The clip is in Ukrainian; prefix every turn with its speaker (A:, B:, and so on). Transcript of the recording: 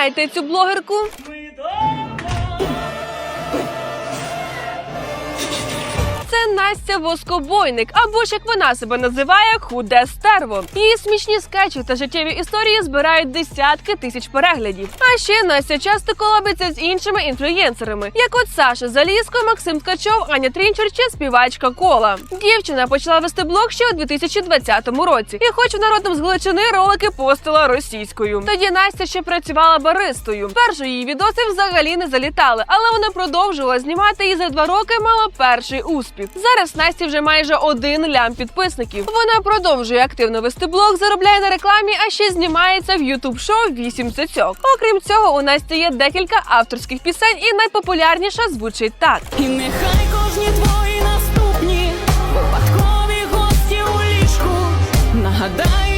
A: знаєте цю блогерку? Це Настя Воскобойник, або ж як вона себе називає, худе стерво. Її смішні скетчі та життєві історії збирають десятки тисяч переглядів. А ще Настя часто колабиться з іншими інфлюєнсерами, як от Саша Залізко, Максим Ткачов, Аня Трінчер чи співачка Кола. Дівчина почала вести блог ще у 2020 році, і хоч в народному з Галичини ролики постила російською. Тоді Настя ще працювала баристою. Перші її відоси взагалі не залітали, але вона продовжувала знімати і за два роки мала перший успіх. Зараз Насті вже майже один лям підписників. Вона продовжує активно вести блог, заробляє на рекламі, а ще знімається в ютуб шоу «8 цицьок». Окрім цього, у Насті є декілька авторських пісень, і найпопулярніша звучить так:
B: і нехай кожні твої наступні випадкові гості у ліжку. Нагадай.